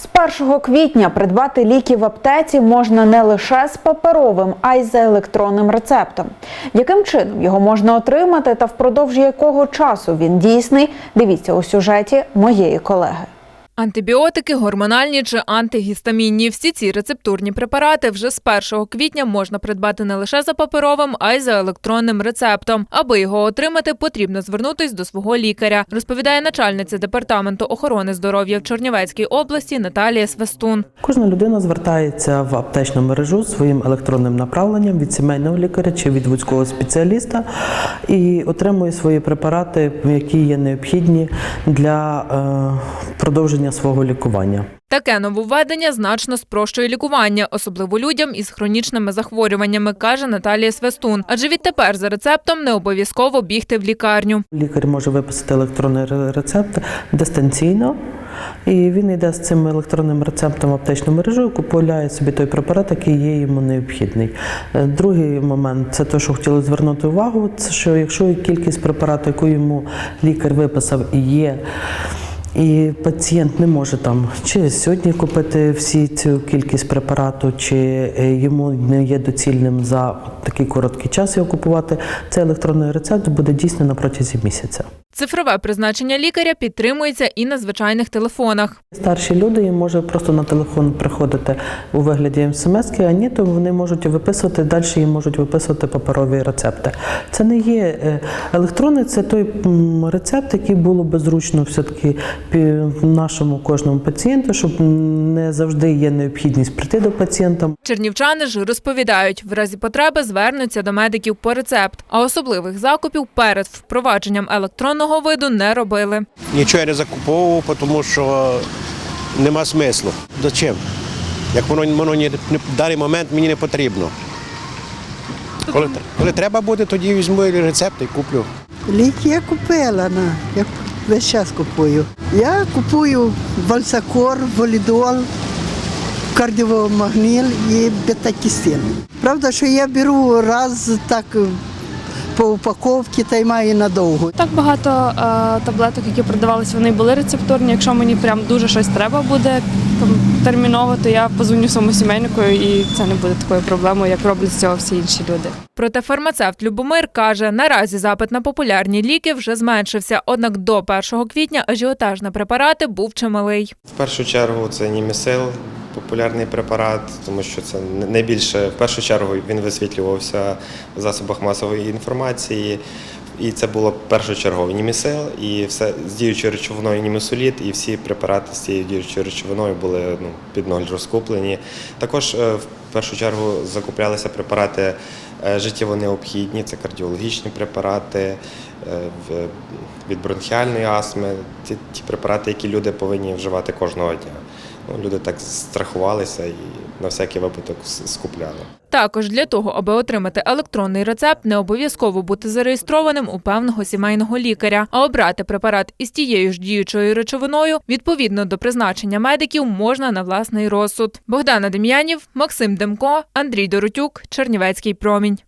З 1 квітня придбати ліки в аптеці можна не лише з паперовим, а й за електронним рецептом. Яким чином його можна отримати та впродовж якого часу він дійсний? Дивіться у сюжеті моєї колеги. Антибіотики, гормональні чи антигістамінні – всі ці рецептурні препарати вже з 1 квітня можна придбати не лише за паперовим, а й за електронним рецептом. Аби його отримати, потрібно звернутись до свого лікаря, розповідає начальниця департаменту охорони здоров'я в Чернівецькій області Наталія Свистун. Кожна людина звертається в аптечну мережу своїм електронним направленням від сімейного лікаря чи від вузького спеціаліста і отримує свої препарати, які є необхідні для е, продовження свого лікування. Таке нововведення значно спрощує лікування, особливо людям із хронічними захворюваннями, каже Наталія Свистун. Адже відтепер за рецептом не обов'язково бігти в лікарню. Лікар може виписати електронний рецепт дистанційно. І він йде з цим електронним рецептом в аптечну мережу і купує собі той препарат, який є йому необхідний. Е, Другий момент це те, що хотіли звернути увагу, це що якщо кількість препарату, яку йому лікар виписав, і є. І пацієнт не може там чи сьогодні купити всі цю кількість препарату, чи е, йому не є доцільним за такий короткий час його купувати. Цей електронний рецепт буде дійсно на протязі місяця. Цифрове призначення лікаря підтримується і на звичайних телефонах. Старші люди їм може просто на телефон приходити у вигляді смс, а ні, то вони можуть виписувати далі. Їм можуть виписувати паперові рецепти. Це не є е, електронний, це той рецепт, який було би зручно все-таки пі- нашому кожному пацієнту, щоб не завжди є необхідність прийти до пацієнта. Чернівчани ж розповідають, в разі потреби звернуться до медиків по рецепт, а особливих закупів перед впровадженням електронного виду не робили. Нічого я не закуповував, тому що нема смислу. Зачем? Як воно, воно ні- не- в даний момент мені не потрібно. Коли, коли треба буде, тоді візьму рецепт і куплю. Ліки я купила, на. я весь час купую. Я купую вальсакор, волідол, кардіомагніл і бетакістин. Правда, що я беру раз так по упаковці та й маю надовго. Так багато е, таблеток, які продавалися, вони були рецептурні. Якщо мені прям дуже щось треба буде там, терміново, то я позвоню своєму сімейнику і це не буде такою проблемою, як роблять з цього всі інші люди. Проте фармацевт Любомир каже, наразі запит на популярні ліки вже зменшився, однак до 1 квітня ажіотаж на препарати був чималий. В першу чергу це німесил, популярний препарат, тому що це найбільше в першу чергу він висвітлювався в засобах масової інформації. І це було першочергово німесил, і все з діючою речовиною німесоліт, і всі препарати з цією діючою речовиною були ну, під ноль розкуплені. Також е, в першу чергу закуплялися препарати е, життєво необхідні, це кардіологічні препарати від бронхіальної астми, ті, ті препарати, які люди повинні вживати кожного дня. Ну, люди так страхувалися і на всякий випадок скупляли. Також для того, аби отримати електронний рецепт, не обов'язково бути зареєстрованим у певного сімейного лікаря, а обрати препарат із тією ж діючою речовиною відповідно до призначення медиків можна на власний розсуд. Богдана Дем'янів, Максим Демко, Андрій Доротюк, Чернівецький промінь.